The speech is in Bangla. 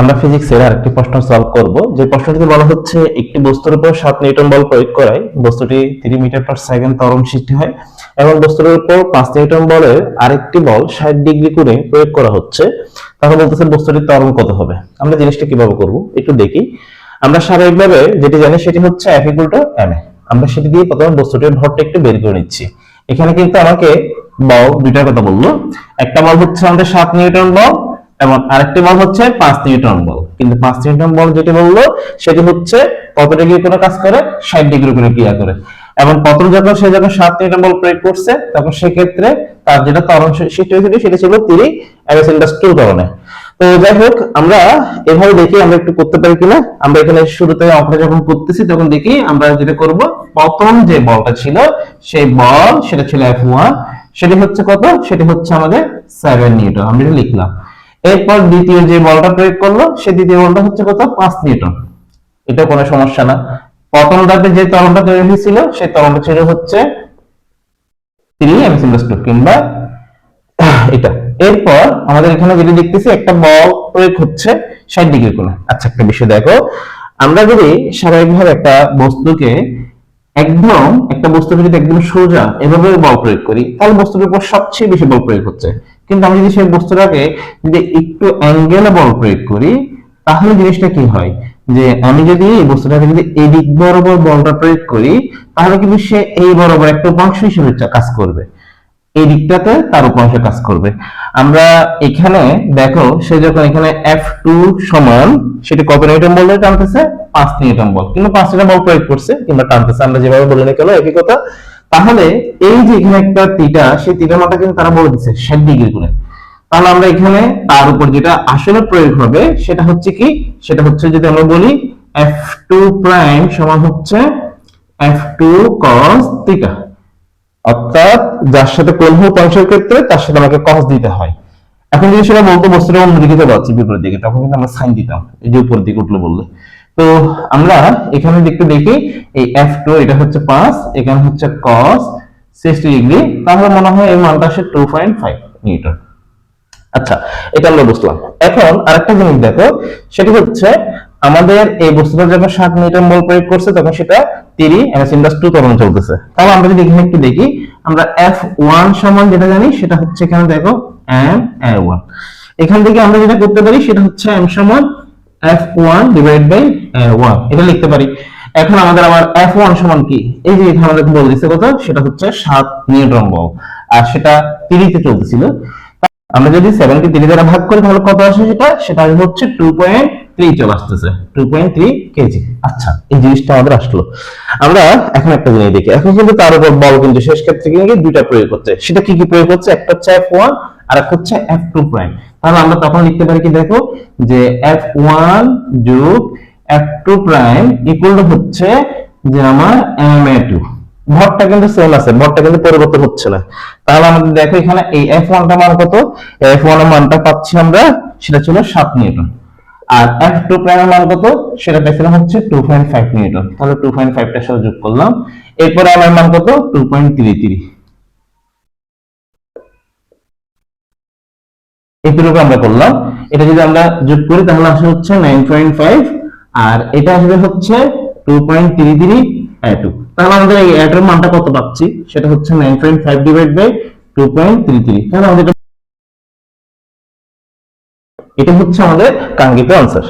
আমরা ফিজিক্সের আরেকটি প্রশ্ন সলভ করব। যে প্রশ্নটিতে বলা হচ্ছে, একটি বস্তুর উপর সাত নিউটন বল প্রয়োগ করায় বস্তুটি থ্রি মিটার পার সেকেন্ড ত্বরণ সৃষ্টি হয় এবং বস্তুর উপর পাঁচ নিউটন বলের আরেকটি বল ষাট ডিগ্রি কোণে প্রয়োগ করা হচ্ছে। তাহলে বলতেছে বস্তুটির ত্বরণ কত হবে? আমরা জিনিসটা কীভাবে করব? একটু দেখি। আমরা স্বাভাবিকভাবে যেটি জানি সেটি হচ্ছে এফ ইকুয়াল এম এ। আমরা সেটি দিয়ে প্রথমে বস্তুটির ভরটা একটু বের করে নিচ্ছি। এখানে কিন্তু আমাকে বল দুইটার কথা বলল। একটা বল হচ্ছে আমাদের সাত নিউটন বল এবং আরেকটি বল হচ্ছে পাঁচ নিউটন বল। কিন্তু পাঁচ নিউটন বল যেটি বলল, সেটি হচ্ছে কত ডিগ্রি করে কাজ করে? ষাট ডিগ্রি করে ক্রিয়া করে। এবং প্রথম যখন সে যখন সাত নিউটন বল প্রয়োগ করছে, তখন সেক্ষেত্রে তার যেটা ত্বরণ সৃষ্টি হয়েছিল, সেটা ছিল তিরি এমএস ইন্ডাস টু ত্বরণে। তো যাই হোক, আমরা এভাবে দেখি আমরা একটু করতে পারি কিনা। আমরা এখানে শুরুতে অঙ্কটা যখন করতেছি, তখন দেখি আমরা যেটা করব, প্রথম যে বলটা ছিল, সেই বল সেটা ছিল এফ ওয়ান সেটি হচ্ছে কত? সেটি হচ্ছে আমাদের সেভেন নিউটন। আমরা এটা লিখলাম। এরপর দ্বিতীয় যে বলটা প্রয়োগ করল সেই দ্বিতীয় বলটা হচ্ছে কত? পাঁচ নিউটন। এটা কোনো সমস্যা না। প্রথম যে তরণটা তৈরি হয়েছিল, সেই তরণটা ছিল হচ্ছে থ্রি এমএস ইন্ডাস টু কিংবা এটা। এরপর আমাদের এখানে যেটা দেখতেছি, একটা বল প্রয়োগ হচ্ছে ষাট ডিগ্রি কোণে। আচ্ছা একটা বিষয় দেখো। আমরা যদি স্বাভাবিকভাবে একটা বস্তুকে একদম, একটা বস্তুকে যদি একদম সোজা এভাবে বল প্রয়োগ করি, তাহলে বস্তুর উপর সবচেয়ে বেশি বল প্রয়োগ হচ্ছে। কিন্তু আমি যদি সেই বস্তুটাকে যদি একটু অ্যাঙ্গেলে বল প্রয়োগ করি তাহলে জিনিসটা কি হয়? যে আমি যদি এই বস্তুটাকে যদি এদিক বরাবর বলটা প্রয়োগ করি, তাহলে কিন্তু সে এই বরাবর একটা উপাংশ হিসেবে কাজ করবে। এই দিকটাতে তার উপাংশ কাজ করবে। আমরা এখানে দেখো, সে যখন এখানে এফ টু সমান, সেটি কত নিউটন বল টানতেছে? পাঁচ নিউটন বল। কিন্তু পাঁচ নিউটন বল প্রয়োগ করছে কিংবা টানতেছে। আমরা যেভাবে বলে নিই কেন একই কথা। তাহলে এই যে এখানে একটা তিটা সেই তিটার মাথা কিন্তু তারা বলে দিচ্ছে ষাট ডিগ্রি করে। তাহলে আমরা এখানে তার উপর যেটা আসলে প্রয়োগ হবে, সেটা হচ্ছে কি? সেটা হচ্ছে যদি আমরা বলি এফ টু প্রাইম সমান হচ্ছে এফ টু কস থিটা অর্থাৎ যার সাথে কোণ হোক অংশের ক্ষেত্রে, তার সাথে আমাকে কস দিতে হয়। এখন যদি সেটা বলতো বস্তুটা অন্যদিকে চলে যাচ্ছে, বিপরীত দিকে, তখন কিন্তু আমরা সাইন দিতাম, এই যে উপর দিকে উঠল বললে। তো আমরা এখানে দেখতে দেখি এই এফ টু এটা হচ্ছে পাঁচ, এখানে হচ্ছে কস সিক্সটি ডিগ্রি তাহলে মনে হয় এই মানটা আসে টু পয়েন্ট ফাইভ নিউটন। আচ্ছা এটা আমরা বুঝলাম। এখন আরেকটা জিনিস দেখো, সেটি হচ্ছে আমাদের এই বস্তুটা যখন ষাট নিউটন বল প্রয়োগ করছে, তখন সেটা তিরি ইন্ডাস টু ত্বরণ চলতেছে। তাহলে আমরা যদি এখানে একটু দেখি, আমরা এফ ওয়ান সমান যেটা জানি, সেটা হচ্ছে এখানে দেখো এম এ ওয়ান এখান থেকে আমরা যেটা করতে পারি, সেটা হচ্ছে এম সমান F one divide by one এটা লিখতে পারি। এখন আমাদের আবার এফ ওয়ান সমান কি? এই যে এখানে আমাদের বল দিচ্ছে কত? সেটা হচ্ছে সাত নিউটন বল আর সেটা তিরিতে চলতেছিল। আমরা যদি সেভেনটি তিরি দ্বারা ভাগ করি, তাহলে কত আসে সেটা? সেটা হচ্ছে টু পয়েন্ট থ্রি চলে পয়েন্ট থ্রি কেজি। আচ্ছা এই জিনিসটা আমাদের আসলো। আমরা এখন একটা জিনিস দেখি। এখন কিন্তু তার উপর বল কিন্তু শেষ ক্ষেত্রে কিন্তু দুইটা প্রয়োগ হচ্ছে সেটা কি কি প্রয়োগ হচ্ছে একটা হচ্ছে এফ ওয়ান আর একটা হচ্ছে এফ টু প্রাইম তাহলে আমরা তখন লিখতে পারি কি দেখো, যে এফ ওয়ান যোগ F two prime equal to হচ্ছে যে আমার এম এ টু ভরটা কিন্তু সেম আছে, ভরটা কিন্তু পরিবর্তন হচ্ছে না। তাহলে আমাদের দেখো এখানে এই এফ ওয়ানটা মান কত? এফ ওয়ানের মানটা পাচ্ছি আমরা, সেটা ছিল সাত নিউটন। আর এফ টু প্রাইমের মান কত? সেটা পেয়েছিলাম হচ্ছে টু পয়েন্ট ফাইভ নিউটন। তাহলে টু পয়েন্ট ফাইভটার সাথে যোগ করলাম। এরপরে আমার মান কত? টু পয়েন্ট থ্রি থ্রি এইটুকু আমরা করলাম এটা যদি আমরা যোগ করি, তাহলে আসলে হচ্ছে নাইন পয়েন্ট ফাইভ আর এটা আসবে হচ্ছে two point three three two তাহলে আমাদের এই এটার মানটা কত পাচ্ছি? সেটা হচ্ছে nine point five divide by two point three three তাহলে আমাদের এটা হচ্ছে আমাদের কাঙ্ক্ষিত আনসার